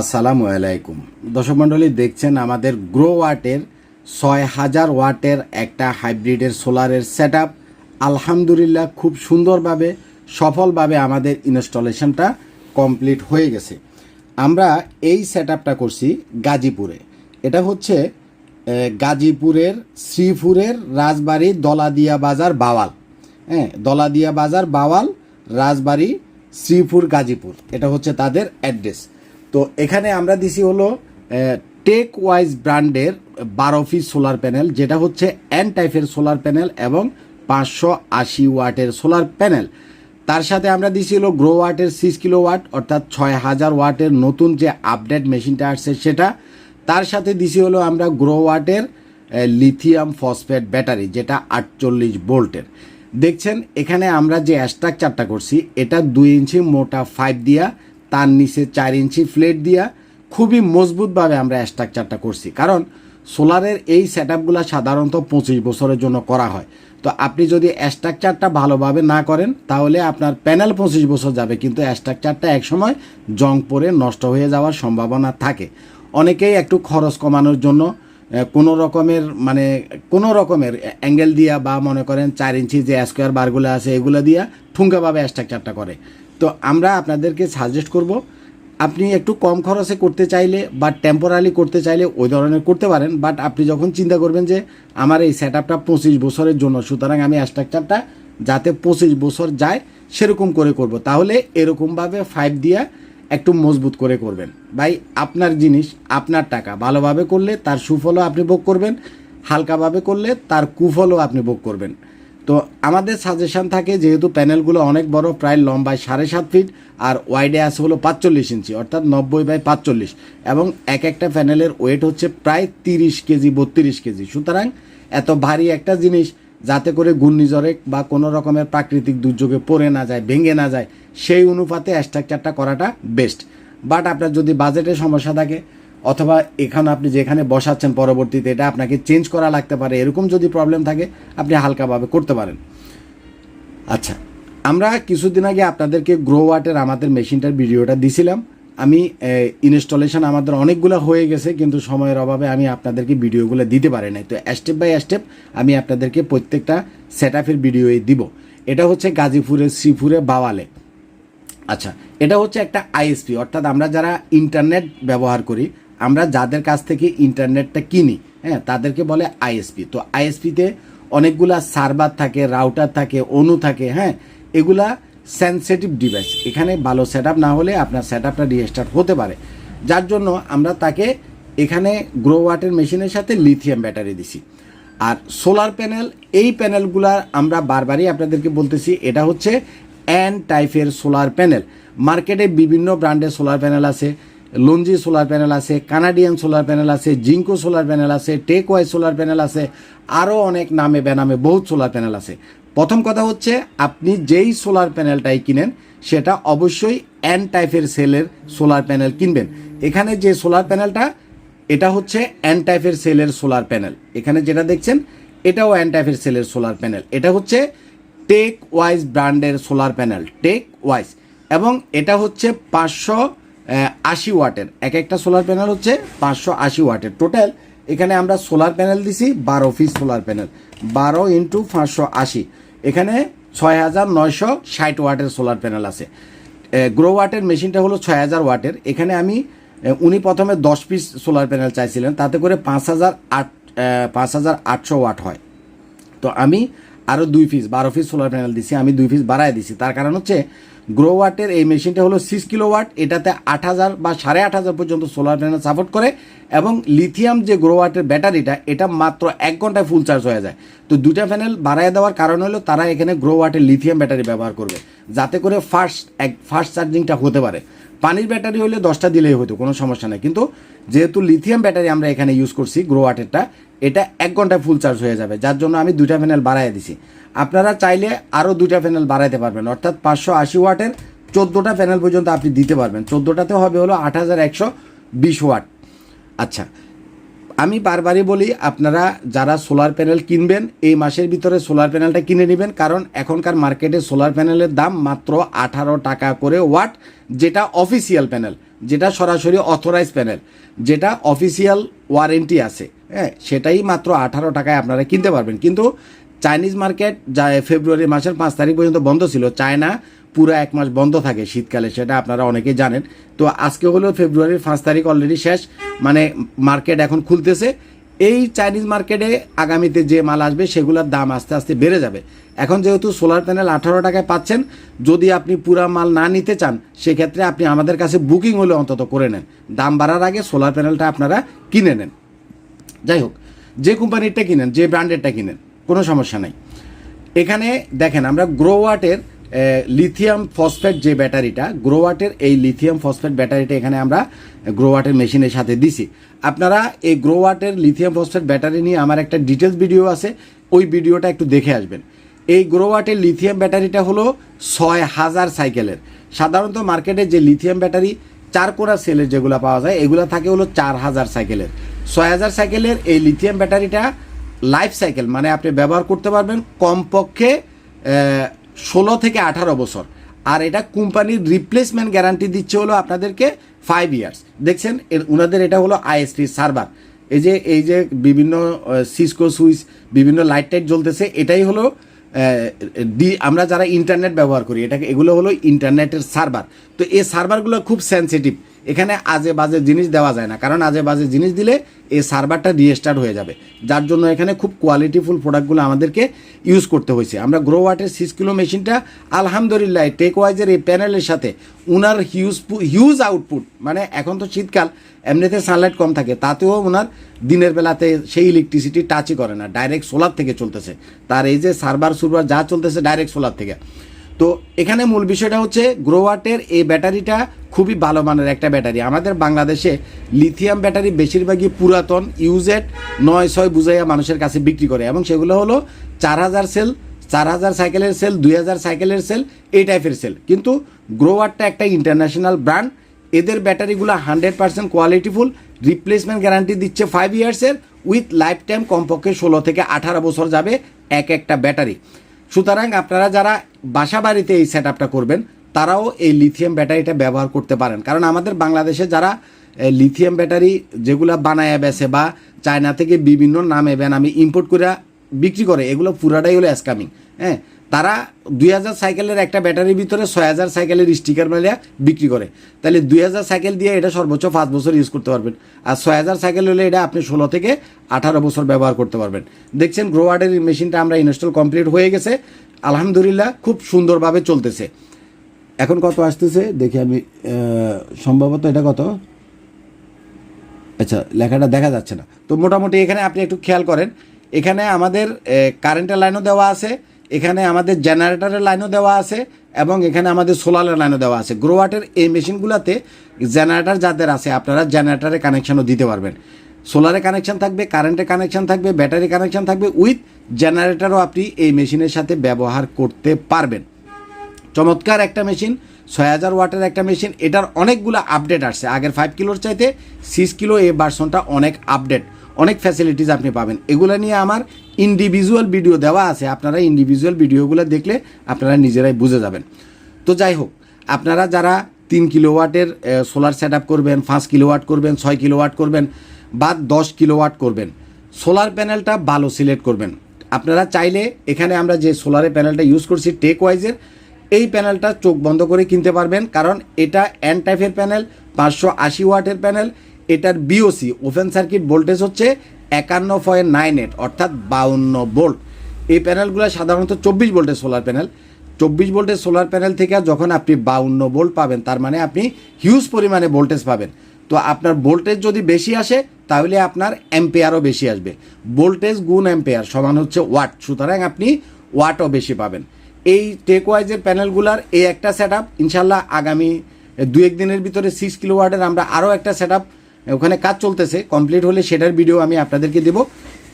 আসসালামু আলাইকুম। দর্শক মণ্ডলী, দেখছেন আমাদের গ্রো ওয়াটের ছয় হাজার ওয়াটের একটা হাইব্রিডের সোলারের সেট আলহামদুলিল্লাহ খুব সুন্দরভাবে, সফলভাবে আমাদের ইনস্টলেশনটা কমপ্লিট হয়ে গেছে। আমরা এই সেট করছি গাজীপুরে। এটা হচ্ছে গাজীপুরের শ্রীপুরের রাজবাড়ি দলাদিয়া বাজার বাওয়াল। হ্যাঁ দলাদিয়া বাজার বাওয়াল, রাজবাড়ি শ্রীপুর গাজীপুর। এটা হচ্ছে তাদের অ্যাড্রেস। তো এখানে আমরা দিছি হলো টেক ওয়াইজ ব্র্যান্ডের বারো পিস সোলার প্যানেল যেটা হচ্ছে এন টাইপের সোলার প্যানেল এবং পাঁচশো আশি ওয়াটের সোলার প্যানেল তার সাথে আমরা দিছি হলো গ্রো ওয়াটের সিক্স কিলো ওয়াট অর্থাৎ ছয় হাজার ওয়াটের নতুন যে আপডেট মেশিনটা আসছে সেটা। তার সাথে দিছি হলো আমরা গ্রো ওয়াটের লিথিয়াম ফসফেট ব্যাটারি যেটা আটচল্লিশ ভোল্টের। দেখছেন, এখানে আমরা যে স্ট্রাকচারটা করছি, এটা দুই ইঞ্চি মোটা ফাইভ দিয়া তার নিচে চার ইঞ্চি ফ্লেট দিয়া খুবই মজবুতভাবে আমরা স্ট্রাকচারটা করছি। কারণ সোলারের এই সেট সাধারণত পঁচিশ বছরের জন্য করা হয়। তো আপনি যদি স্ট্রাকচারটা ভালোভাবে না করেন, তাহলে আপনার প্যানেল পঁচিশ বছর যাবে। কিন্তু স্ট্রাকচারটা একসময় জং পরে নষ্ট হয়ে যাওয়ার সম্ভাবনা থাকে। অনেকেই একটু খরচ কমানোর জন্য কোনো রকমের মানে কোনো রকমের অ্যাঙ্গেল দিয়া বা মনে করেন চার ইঞ্চি যে স্কোয়ার বারগুলো আছে, এগুলো দিয়া ঠুঙ্গাভাবে স্ট্রাকচারটা করে। তো আমরা আপনাদেরকে সাজেস্ট করব, আপনি একটু কম খরচে করতে চাইলে বা টেম্পোরারি করতে চাইলে ওই ধরনের করতে পারেন বাট আপনি যখন চিন্তা করবেন যে আমার এই সেট আপটা পঁচিশ বছরের জন্য, সুতরাং আমি স্ট্রাকচারটা যাতে পঁচিশ বছর যায় সেরকম করে করব, তাহলে এরকমভাবে ফাইভ দিয়া একটু মজবুত করে করবেন। ভাই, আপনার জিনিস, আপনার টাকা, ভালোভাবে করলে তার সুফলও আপনি ভোগ করবেন, হালকাভাবে করলে তার কুফলও আপনি ভোগ করবেন। তো আমাদের সাজেশান থাকে যেহেতু প্যানেলগুলো অনেক বড়, প্রায় লম্বায় সাড়ে সাত ফিট আর ওয়াইডে আছে হলো পাঁচচল্লিশ ইঞ্চি, অর্থাৎ নব্বই বাই পাঁচচল্লিশ। এবং এক একটা প্যানেলের ওয়েট হচ্ছে প্রায় তিরিশ কেজি, বত্রিশ কেজি। সুতরাং এত ভারী একটা জিনিস যাতে করে ঘূর্ণিঝড়ে বা কোনো রকমের প্রাকৃতিক দুর্যোগে পড়ে না যায়, ভেঙে না যায়, সেই অনুপাতে স্ট্রাকচারটা করাটা বেস্ট বাট আপনার যদি বাজেটের সমস্যা থাকে অথবা এখানে আপনি যেখানে বসাচ্ছেন পরবর্তীতে এটা আপনাকে চেঞ্জ করা লাগতে পারে। এরকম যদি প্রবলেম থাকে, আপনি হালকাভাবে করতে পারেন। আচ্ছা আমরা কিছুদিন আগে আপনাদেরকে গ্রো ওয়াটের আমাদের মেশিনটার ভিডিওটা দিছিলাম। আমি ইনস্টলেশন আমাদের অনেকগুলো হয়ে গেছে, কিন্তু সময়ের অভাবে আমি আপনাদেরকে ভিডিওগুলো দিতে পারি নাই। তো স্টেপ বাই স্টেপ আমি আপনাদেরকে প্রত্যেকটা সেট আপের ভিডিওই দিব। এটা হচ্ছে গাজীপুরের শ্রীপুরে বাওয়ালে। আচ্ছা এটা হচ্ছে একটা আইএসপি অর্থাৎ আমরা যারা ইন্টারনেট ব্যবহার করি আমরা যাদের কাছ থেকে ইন্টারনেটটা কিনি হ্যাঁ তাদেরকে বলে আইএসপি। তো আইএসপিতে অনেকগুলা সার্ভার থাকে, রাউটার থাকে, অনু থাকে হ্যাঁ এগুলা সেন্সিটিভ ডিভাইস। এখানে ভালো সেট না হলে আপনার সেট আপটা রিস্টার্ট হতে পারে। যার জন্য আমরা তাকে এখানে গ্রো ওয়াটের মেশিনের সাথে লিথিয়াম ব্যাটারি দিছি। আর সোলার প্যানেল, এই প্যানেলগুলার আমরা বারবারই আপনাদেরকে বলতেছি, এটা হচ্ছে অ্যান টাইপের সোলার প্যানেল। মার্কেটে বিভিন্ন ব্র্যান্ডের সোলার প্যানেল আছে। লঞ্জি সোলার প্যানেল আছে, কানাডিয়ান সোলার প্যানেল আছে জিঙ্কো সোলার প্যানেল আছে টেক ওয়াই সোলার প্যানেল আছে আরও অনেক নামে বেনামে বহুত সোলার প্যানেল আছে। প্রথম কথা হচ্ছে, আপনি যেই সোলার প্যানেলটাই কিনেন, সেটা অবশ্যই অ্যান টাইপের সেলের সোলার প্যানেল কিনবেন। এখানে যে সোলার প্যানেলটা, এটা হচ্ছে অ্যান টাইপের সেলের সোলার প্যানেল। এখানে যেটা দেখছেন, এটাও অ্যান টাইপের সেলের সোলার প্যানেল। এটা হচ্ছে টেক ওয়াইজ ব্র্যান্ডের সোলার প্যানেল টেক ওয়াইজ এবং এটা হচ্ছে পাঁচশো আশি ওয়াটের। এক একটা সোলার প্যানেল হচ্ছে পাঁচশো আশি ওয়াটের। টোটাল এখানে আমরা সোলার প্যানেল দিছি বারো পিস সোলার প্যানেল বারো ইন্টু পাঁচশো আশি। এখানে ছয় হাজার নয়শো ষাট ওয়াটের সোলার প্যানেল আছে। গ্রো ওয়াটের মেশিনটা হলো ছয় হাজার ওয়াটের। এখানে আমি উনি প্রথমে দশ পিস সোলার প্যানেল চাইছিলেন। তাতে করে পাঁচ হাজার আট পাঁচ হাজার আটশো ওয়াট হয়। তো আমি আরও দুই পিস বারো পিস সোলার প্যানেল দিছি, আমি দুই পিস বাড়ায় দিছি। তার কারণ হচ্ছে গ্রো ওয়াটের এই মেশিনটা হলো সিক্স কিলো ওয়াট এটাতে আট হাজার বা সাড়ে আট হাজার পর্যন্ত সোলার প্যানেল সাপোর্ট করে, এবং লিথিয়াম যে গ্রো ওয়াটের ব্যাটারিটা, এটা মাত্র এক ঘন্টায় ফুল চার্জ হয়ে যায়। তো দুইটা প্যানেল বাড়ায় দেওয়ার কারণ হলো, তারা এখানে গ্রো ওয়াটের লিথিয়াম ব্যাটারি ব্যবহার করবে, যাতে করে ফাস্ট এক ফাস্ট চার্জিংটা হতে পারে। পানির ব্যাটারি হলে দশটা দিলেই হতো, কোনো সমস্যা নেই। কিন্তু যেহেতু লিথিয়াম ব্যাটারি আমরা এখানে ইউজ করছি গ্রো ওয়াটেরটা এটা এক ঘন্টায় ফুল চার্জ হয়ে যাবে, যার জন্য আমি দুইটা প্যানেল বাড়াই দিছি। আপনারা চাইলে আরও দুইটা প্যানেল বাড়াইতে পারবেন, অর্থাৎ পাঁচশো আশি ওয়াটের চোদ্দোটা প্যানেল পর্যন্ত আপনি দিতে পারবেন। চোদ্দোটাতে হবে হলো আট হাজার একশো বিশ ওয়াট। আচ্ছা আমি বারবারই বলি, আপনারা যারা সোলার প্যানেল কিনবেন, এই মাসের ভিতরে সোলার প্যানেলটা কিনে নেবেন, কারণ এখনকার মার্কেটে সোলার প্যানেলের দাম মাত্র আঠারো টাকা করে ওয়াট যেটা অফিসিয়াল প্যানেল যেটা সরাসরি অথরাইজ প্যানেল যেটা অফিসিয়াল ওয়ারেন্টি আছে। হ্যাঁ সেটাই মাত্র আঠারো টাকায় আপনারা কিনতে পারবেন। কিন্তু চাইনিজ মার্কেট যা ফেব্রুয়ারি মাসের পাঁচ তারিখ পর্যন্ত বন্ধ ছিল চায়না পুরো এক মাস বন্ধ থাকে শীতকালে, সেটা আপনারা অনেকে জানেন। তো আজকে হলো ফেব্রুয়ারির পাঁচ তারিখ অলরেডি শেষ মানে মার্কেট এখন খুলতেছে। এই চাইনিজ মার্কেটে আগামীতে যে মাল আসবে, সেগুলোর দাম আস্তে আস্তে বেড়ে যাবে। এখন যেহেতু সোলার প্যানেল আঠারো টাকায় পাচ্ছেন, যদি আপনি পুরা মাল না নিতে চান, সেক্ষেত্রে আপনি আমাদের কাছে বুকিং হলে অন্তত করে নেন। দাম বাড়ার আগে সোলার প্যানেলটা আপনারা কিনে নেন। যাই হোক, যে কোম্পানিরটা কিনেন, যে ব্র্যান্ডেরটা কিনেন, কোনো সমস্যা নাই। এখানে দেখেন, আমরা গ্রোওয়াটের লিথিয়াম ফসফেট যে ব্যাটারিটা গ্রোওয়াটের এই লিথিয়াম ফসফেট ব্যাটারিটা এখানে আমরা গ্রোওয়াটের মেশিনের সাথে দিছি। আপনারা এই গ্রোওয়াটের লিথিয়াম ফসফেট ব্যাটারি নিয়ে আমার একটা ডিটেলস ভিডিও আছে, ওই ভিডিওটা একটু দেখে আসবেন। এই গ্রোওয়াটের লিথিয়াম ব্যাটারিটা হলো ছয় হাজার সাইকেলের সাধারণত মার্কেটে যে লিথিয়াম ব্যাটারি, চার কোনা সেলের যেগুলো পাওয়া যায়, এগুলো থাকে হলো চার হাজার সাইকেলের ছয় হাজার সাইকেলের এই লিথিয়াম ব্যাটারিটা লাইফ সাইকেল মানে আপনি ব্যবহার করতে পারবেন কমপক্ষে ষোলো থেকে আঠারো বছর। আর এটা কোম্পানির রিপ্লেসমেন্ট গ্যারান্টি দিচ্ছে হলো আপনাদেরকে ফাইভ ইয়ার্স দেখছেন, এর ওনাদের এটা হলো আইএসপি সার্ভার এই যে এই যে বিভিন্ন সিসকো সুইচ বিভিন্ন লাইট টাইট জ্বলতেছে, এটাই হলো ডি আমরা যারা ইন্টারনেট ব্যবহার করি, এটাকে, এগুলো হলো ইন্টারনেটের সার্ভার তো এই সার্ভারগুলো খুব সেন্সিটিভ এখানে আজে বাজে জিনিস দেওয়া যায় না। কারণ আজে বাজে জিনিস দিলে এই সার্ভারটা রিস্টার্ট হয়ে যাবে। যার জন্য এখানে খুব কোয়ালিটিফুল প্রোডাক্টগুলো আমাদেরকে ইউজ করতে হয়েছে। আমরা গ্রো ওয়াটের সিক্স কিলো মেশিনটা আলহামদুলিল্লাহ টেক ওয়াইজের এই প্যানেলের সাথে উনার হিউজ হিউজ আউটপুট মানে এখন তো শীতকাল, এমনিতে সানলাইট কম থাকে, তাতেও ওনার দিনের বেলাতে সেই ইলেকট্রিসিটি টাচই করে না ডাইরেক্ট সোলার থেকে চলতেছে। তার এই যে সার্ভার সুরভার যা চলতেছে ডাইরেক্ট সোলার থেকে। তো এখানে মূল বিষয়টা হচ্ছে গ্রোওয়াটের এই ব্যাটারিটা খুবই ভালো মানের একটা ব্যাটারি। আমাদের বাংলাদেশে লিথিয়াম ব্যাটারি বেশিরভাগই পুরাতন ইউজেড নয় ছয় বুঝাইয়া মানুষের কাছে বিক্রি করে এবং সেগুলো হলো চার হাজার সেল চার হাজার সাইকেলের সেল দুই হাজার সাইকেলের সেল এই টাইপের সেল কিন্তু গ্রোওয়ারটা একটা ইন্টারন্যাশনাল ব্র্যান্ড এদের ব্যাটারিগুলো hundred percent qualityful replacement guarantee দিচ্ছে ফাইভ ইয়ার্সের উইথ লাইফ টাইম কমপক্ষে ষোলো থেকে আঠারো বছর যাবে এক একটা ব্যাটারি। সুতরাং আপনারা যারা বাসা বাড়িতে এই সেট করবেন, তারাও এই লিথিয়াম ব্যাটারিটা ব্যবহার করতে পারেন। কারণ আমাদের বাংলাদেশে যারা লিথিয়াম ব্যাটারি যেগুলো বানায় বেছে বা চায়না থেকে বিভিন্ন নামে আমি ইম্পোর্ট করে বিক্রি করে, এগুলো পুরাটাই হলো অ্যাসকামিং হ্যাঁ? তারা দুই হাজার সাইকেলের একটা ব্যাটারির ভিতরে ছয় হাজার সাইকেলের স্টিকার মারিয়া বিক্রি করে। তাহলে দুই হাজার সাইকেল দিয়ে এটা সর্বোচ্চ পাঁচ বছর ইউজ করতে পারবেন। আর ছয় হাজার সাইকেল হলে এটা আপনি ষোলো থেকে আঠারো বছর ব্যবহার করতে পারবেন। দেখছেন গ্রোয়ার্ডের মেশিনটা আমরা ইনস্টল কমপ্লিট হয়ে গেছে। আলহামদুলিল্লাহ খুব সুন্দরভাবে চলতেছে। এখন কত আসতেছে? দেখি আমি সম্ভবত এটা কত? আচ্ছা লেখাটা দেখা যাচ্ছে না। তো মোটামুটি এখানে আপনি একটু খেয়াল করেন। এখানে আমাদের কারেন্টের লাইনও দেওয়া আছে। এখানে আমাদের জেনারেটরের লাইনও দেওয়া আছে এবং এখানে আমাদের সোলারের লাইনও দেওয়া আছে। গ্রোয়াটের এই মেশিনগুলোতে জেনারেটর যাদের আছে, আপনারা জেনারেটরের কানেকশনও দিতে পারবেন। সোলারে কানেকশান থাকবে কারেন্টের কানেকশন থাকবে ব্যাটারি কানেকশন থাকবে উইথ জেনারেটরও আপনি এই মেশিনের সাথে ব্যবহার করতে পারবেন। চমৎকার একটা মেশিন ছয় হাজার ওয়াটের একটা মেশিন এটার অনেকগুলো আপডেট আসছে। আগের ফাইভ কিলোর চাইতে সিক্স কিলো এই ভার্সনটা অনেক আপডেট অনেক ফ্যাসিলিটিস আপনি পাবেন। এগুলো নিয়ে আমার ইন্ডিভিজুয়াল ভিডিও দেওয়া আছে। আপনারা ইন্ডিভিজুয়াল ভিডিওগুলো দেখলে আপনারা নিজেরাই বুঝে যাবেন। তো যাই হোক, আপনারা যারা তিন কিলোওয়াটের সোলার সেট করবেন, পাঁচ কিলোওয়াট করবেন, ছয় কিলোওয়াট করবেন বা দশ কিলোওয়াট করবেন সোলার প্যানেলটা ভালো সিলেক্ট করবেন। আপনারা চাইলে এখানে আমরা যে সোলারের প্যানেলটা ইউজ করছি টেক ওয়াইজের এই প্যানেলটা চোখ বন্ধ করে কিনতে পারবেন। কারণ এটা এন টাইপের প্যানেল পাঁচশো আশি ওয়াটের প্যানেল এটার বিওসি ওপেন সার্কিট ভোল্টেজ হচ্ছে একান্ন পয়েন্ট নাইন এইট অর্থাৎ বাউন্ন ভোল্ট। এই প্যানেলগুলো সাধারণত চব্বিশ ভোল্টের সোলার প্যানেল চব্বিশ ভোল্টের সোলার প্যানেল থেকে যখন আপনি বাউন্ন ভোল্ট পাবেন, তার মানে আপনি হিউজ পরিমাণে ভোল্টেজ পাবেন। তো আপনার ভোল্টেজ যদি বেশি আসে, তাহলে আপনার অ্যাম্পেয়ারও বেশি আসবে। ভোল্টেজ গুণ অ্যাম্পেয়ার সমান হচ্ছে ওয়াট সুতরাং আপনি ওয়াটও বেশি পাবেন। এই টেকওয়াইজের প্যানেলগুলার এই একটা সেট আপ ইনশাল্লাহ আগামী দু এক দিনের ভিতরে সিক্স কিলো ওয়াটের আমরা আরও একটা সেট আপ ওখানে কাজ চলতেছে কমপ্লিট হলে সেটার ভিডিও আমি আপনাদেরকে দেবো।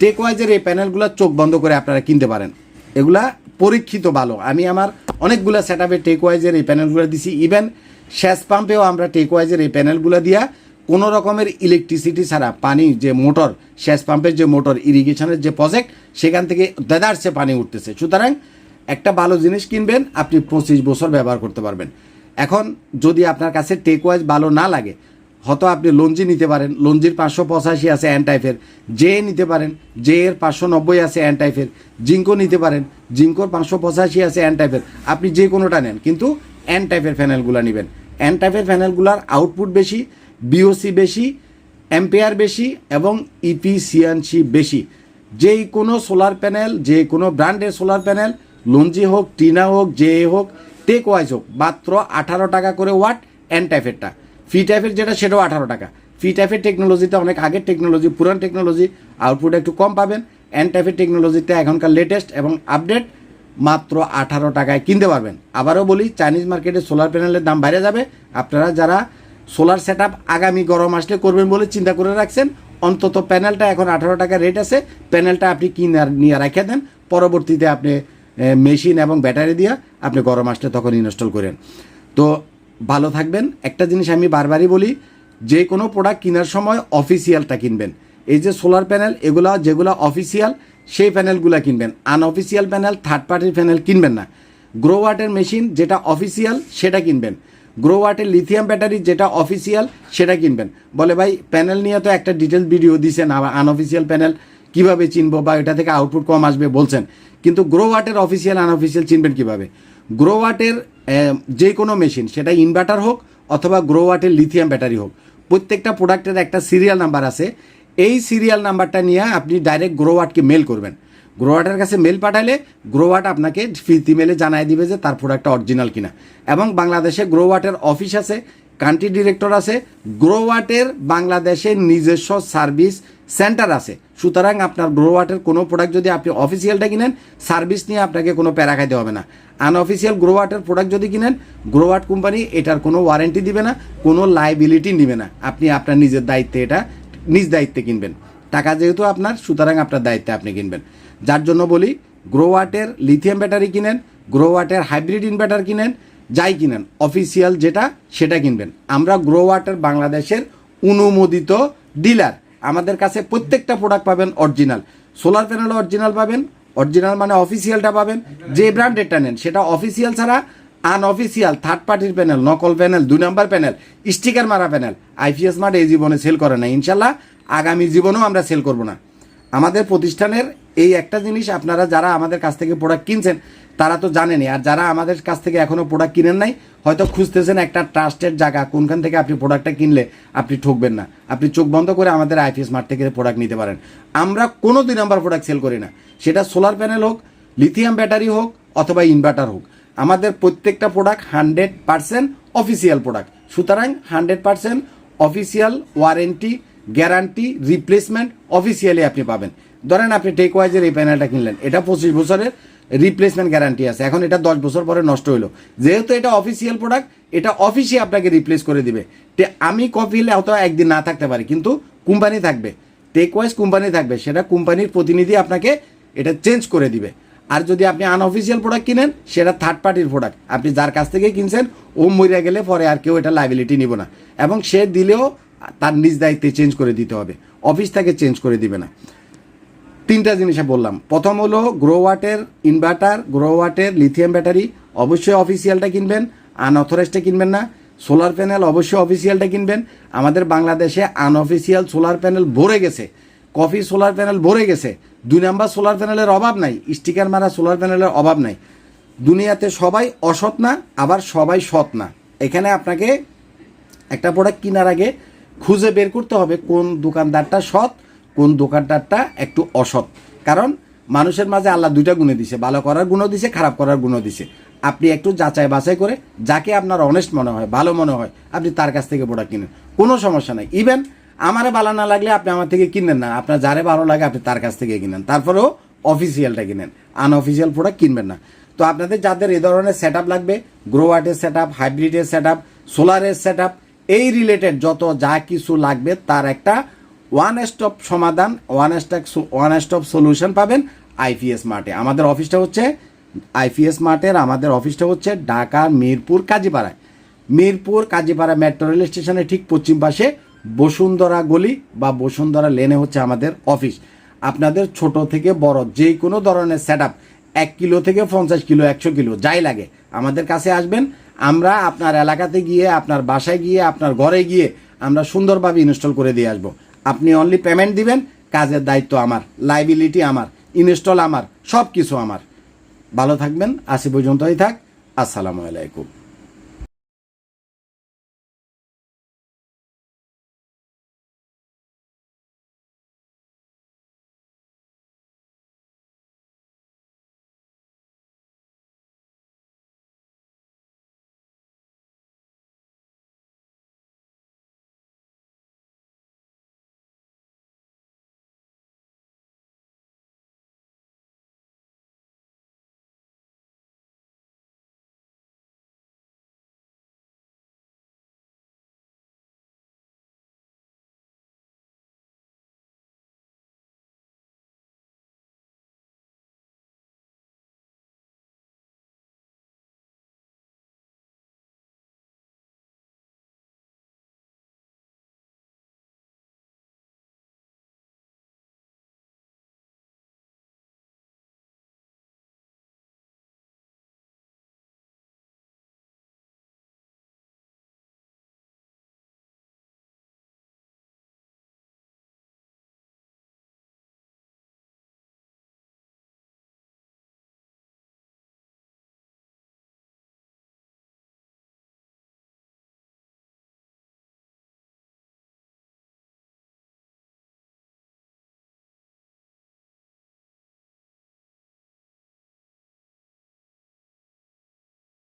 টেকওয়াইজের এই প্যানেলগুলো চোখ বন্ধ করে আপনারা কিনতে পারেন। এগুলা পরীক্ষিত ভালো। আমি আমার অনেকগুলো সেট আপে টেকওয়াইজের এই প্যানেলগুলো দিছি। ইভেন শেষ পাম্পেও আমরা টেকওয়াইজের এই প্যানেলগুলো দিয়া কোনো রকমের ইলেকট্রিসিটি ছাড়া পানি যে মোটর শেষ পাম্পের যে মোটর ইরিগেশনের যে প্রজেক্ট সেখান থেকে দেদারসে পানি উঠতেছে। সুতরাং একটা ভালো জিনিস কিনবেন, আপনি পঁচিশ বছর ব্যবহার করতে পারবেন। এখন যদি আপনার কাছে টেক ওয়াইজ ভালো না লাগে হয়তো আপনি লঞ্জি নিতে পারেন, লঞ্জির পাঁচশো পঁচাশি আছে অ্যান টাইপের জে নিতে পারেন জে এর পাঁচশো নব্বই আছে অ্যান টাইপের জিঙ্কো নিতে পারেন জিঙ্কোর পাঁচশো পঁচাশি আছে অ্যান টাইপের আপনি যে কোনোটা নেন, কিন্তু অ্যান টাইপের প্যানেলগুলো নেবেন অ্যান টাইপের প্যানেলগুলোর আউটপুট বেশি বিওসি বেশি অ্যাম্পেয়ার বেশি এবং ইপিসিয়ানসি বেশি যেই কোনো সোলার প্যানেল যে কোনো ব্র্যান্ডের সোলার প্যানেল লঞ্জি হোক, টিনা হোক জে হোক টেক ওয়াইজ হোক, মাত্র আঠারো টাকা করে ওয়াট অ্যান টাইপেরটা ফি টাইপের যেটা, সেটাও আঠারো টাকা। ফি টাইপের টেকনোলজিতে অনেক আগের টেকনোলজি পুরান টেকনোলজি আউটপুট একটু কম পাবেন। অ্যান টাইপের টেকনোলজিতে এখনকার লেটেস্ট এবং আপডেট মাত্র আঠারো টাকায় কিনতে পারবেন। আবারও বলি চাইনিজ মার্কেটে সোলার প্যানেলের দাম বাইরে যাবে। আপনারা যারা সোলার সেট আগামী গরম আসলে করবেন বলে চিন্তা করে রাখছেন, অন্তত প্যানেলটা এখন আঠারো টাকা রেট আছে। প্যানেলটা আপনি কিনে নিয়ে রেখে দেন। পরবর্তীতে আপনি মেশিন এবং ব্যাটারি দিয়ে আপনি গরম আসলে তখন ইনস্টল করেন। তো ভালো থাকবেন। একটা জিনিস আমি বারবারই বলি, যে কোনো প্রোডাক্ট কেনার সময় অফিসিয়ালটা কিনবেন। এই যে সোলার প্যানেল এগুলো যেগুলো অফিসিয়াল সেই প্যানেলগুলো কিনবেন। আনঅফিসিয়াল প্যানেল থার্ড পার্টির প্যানেল কিনবেন না। গ্রো ওয়াটের মেশিন যেটা অফিসিয়াল সেটা কিনবেন। গ্রো ওয়াটের লিথিয়াম ব্যাটারি যেটা অফিসিয়াল সেটা কিনবেন। বলে ভাই প্যানেল নিয়ে তো একটা ডিটেলস ভিডিও দিছেন, আবার আনঅফিসিয়াল প্যানেল কীভাবে চিনবো বা এটা থেকে আউটপুট কম আসবে বলছেন। কিন্তু গ্রো ওয়াটের অফিসিয়াল আনঅফিসিয়াল চিনবেন কীভাবে? গ্রো ওয়াটের যে কোনো মেশিন, সেটা ইনভার্টার হোক অথবা গ্রো ওয়াটের লিথিয়াম ব্যাটারি হোক, প্রত্যেকটা প্রোডাক্টের একটা সিরিয়াল নাম্বার আছে। এই সিরিয়াল নাম্বারটা নিয়ে আপনি ডাইরেক্ট গ্রোওয়াটকে মেল করবেন। গ্রোওয়াটের কাছে মেল পাঠালে গ্রোওয়াট আপনাকে ফিরতি মেলে জানাই দিবে যে তার প্রোডাক্টটা অরিজিনাল কিনা। এবং বাংলাদেশে গ্রোওয়াটের অফিস আছে কান্ট্রি ডিরেক্টর আছে গ্রোওয়াটের বাংলাদেশের নিজস্ব সার্ভিস সেন্টার আছে। সুতরাং আপনার গ্রোওয়াটের কোনো প্রোডাক্ট যদি আপনি অফিসিয়ালটা কিনেন সার্ভিস নিয়ে আপনাকে কোনো প্যারা খাইতে হবে না। আনঅফিসিয়াল গ্রোওয়াটের প্রোডাক্ট যদি কিনেন গ্রোওয়াট কোম্পানি এটার কোনো ওয়ারেন্টি দিবে না, কোনো লাইবিলিটি নেবে না। আপনি আপনার নিজের দায়িত্বে এটা, নিজ দায়িত্বে কিনবেন। টাকা যেহেতু আপনার, সুতরাং আপনার দায়িত্বে আপনি কিনবেন। যার জন্য বলি গ্রোওয়াটের লিথিয়াম ব্যাটারি কিনেন গ্রোওয়াটের হাইব্রিড ইনভার্টার কিনেন, যাই কিনেন অফিসিয়াল যেটা, সেটা কিনবেন। আমরা গ্রোওয়াটের বাংলাদেশের অনুমোদিত ডিলার আমাদের কাছে প্রত্যেকটা প্রোডাক্ট পাবেন অরিজিনাল সোলার প্যানেল অরিজিনাল পাবেন অরিজিনাল মানে অফিসিয়ালটা পাবেন। যে ব্র্যান্ডেরটা নেন, সেটা অফিসিয়াল ছাড়া আনঅফিসিয়াল থার্ড পার্টির প্যানেল নকল প্যানেল দুই নম্বর প্যানেল স্টিকার মারা panel I P S mart এই জীবনে সেল করে না ইনশাল্লাহ আগামী জীবনেও আমরা সেল করব না। আমাদের প্রতিষ্ঠানের এই একটা জিনিস, আপনারা যারা আমাদের কাছ থেকে প্রোডাক্ট কিনছেন তারা তো জানেনি। আর যারা আমাদের কাছ থেকে এখনও প্রোডাক্ট কিনেন নাই, হয়তো খুঁজতেছেন একটা ট্রাস্টেড জায়গা, কোনখান থেকে আপনি প্রোডাক্টটা কিনলে আপনি ঠকবেন না। আপনি চোখ বন্ধ করে আমাদের আইপিএস মার্ট থেকে প্রোডাক্ট নিতে পারেন। আমরা কোনো দুই নাম্বার প্রোডাক্ট সেল করি না। সেটা সোলার প্যানেল হোক লিথিয়াম ব্যাটারি হোক, অথবা ইনভার্টার হোক। আমাদের প্রত্যেকটা product hundred percent official product সুতরাং hundred percent official warranty guarantee replacement officially আপনি পাবেন। ধরেন আপনি টেক ওয়াইজের এই প্যানেলটা কিনলেন। এটা পঁচিশ বছরের রিপ্লেসমেন্ট গ্যারান্টি আছে। এখন এটা দশ বছর পরে নষ্ট হলো যেহেতু এটা অফিসিয়াল প্রোডাক্ট এটা অফিসই আপনাকে রিপ্লেস করে দিবে। তে আমি হলে হয়তো একদিন না থাকতে পারি, কিন্তু কোম্পানি থাকবে। টেক ওয়াইজ কোম্পানি থাকবে, সেটা কোম্পানির প্রতিনিধি আপনাকে এটা চেঞ্জ করে দিবে। আর যদি আপনি আনঅফিসিয়াল প্রোডাক্ট কিনেন, সেটা থার্ড পার্টির প্রোডাক্ট আপনি যার কাছ থেকে কিনছেন, ও মরিয়া গেলে পরে আর কেউ এটা লাইবিলিটি নিব না। এবং সে দিলেও তার নিজ দায়িত্বে চেঞ্জ করে দিতে হবে। অফিস থেকে চেঞ্জ করে দিবে না। তিনটা জিনিসে বললাম। প্রথম হলো গ্রো ওয়াটের ইনভার্টার গ্রো ওয়াটের লিথিয়াম ব্যাটারি অবশ্যই অফিসিয়ালটা কিনবেন আনঅথরাইজটা কিনবেন না। সোলার প্যানেল অবশ্যই অফিসিয়ালটা কিনবেন। আমাদের বাংলাদেশে আনঅফিসিয়াল সোলার প্যানেল ভরে গেছে। কফি সোলার প্যানেল ভরে গেছে। দুই নাম্বার সোলার প্যানেলের অভাব নাই। স্টিকার মারা সোলার প্যানেলের অভাব নাই। দুনিয়াতে সবাই অসৎ না, আবার সবাই সৎ না। এখানে আপনাকে একটা প্রোডাক্ট কেনার আগে খুঁজে বের করতে হবে কোন দোকানদারটা সৎ কোন দোকানদারটা একটু অসৎ। কারণ মানুষের মাঝে আল্লাহ দুইটা গুণে দিছে, ভালো করার গুণও দিছে, খারাপ করার গুণও দিছে। আপনি একটু যাচাই বাছাই করে যাকে আপনার অনেস্ট মনে হয়, ভালো মনে হয়, আপনি তার কাছ থেকে প্রোডাক্ট কিনেন। কোনো সমস্যা নাই। ইভেন আমারে ভালো না লাগলে আপনি আমার থেকে কিনেন না। আপনার যারে ভালো লাগে আপনি তার কাছ থেকে কিনেন। তারপরেও অফিসিয়ালটা কিনেন। আনঅফিসিয়াল প্রোডাক্ট কিনবেন না। তো আপনাদের যাদের এই ধরনের সেট লাগবে গ্রোয়াটের সেট আপ হাইব্রিডের সেট আপ সোলারের সেট আপ এই রিলেটেড যত যা কিছু লাগবে, তার একটা ওয়ান স্টপ সমাধান one stop one stop solution পাবেন আইপিএস মার্টে আমাদের অফিসটা হচ্ছে আইপিএস মার্টের আমাদের অফিসটা হচ্ছে ঢাকা, মিরপুর, কাজীপাড়ায়। মিরপুর, কাজীপাড়া মেট্রো রেল স্টেশনের ঠিক পশ্চিম পাশে বসুন্ধরা গলি বা বসুন্ধরা লেনে হচ্ছে আমাদের অফিস আপনাদের ছোট থেকে বড় যে কোনো ধরনের সেট আপ এক কিলো থেকে পঞ্চাশ কিলো, একশো কিলো, যাই লাগে, আমাদের কাছে আসবেন। আমরা আপনার এলাকাতে গিয়ে, আপনার বাসায় গিয়ে, আপনার ঘরে গিয়ে আমরা সুন্দরভাবে ইনস্টল করে দিয়ে আসব। আপনি অনলি পেমেন্ট দিবেন, কাজের দায়িত্ব আমার লাইবিলিটি আমার ইনস্টল আমার সব কিছু আমার। ভালো থাকবেন আসি পর্যন্তই থাক, আসসালামু আলাইকুম।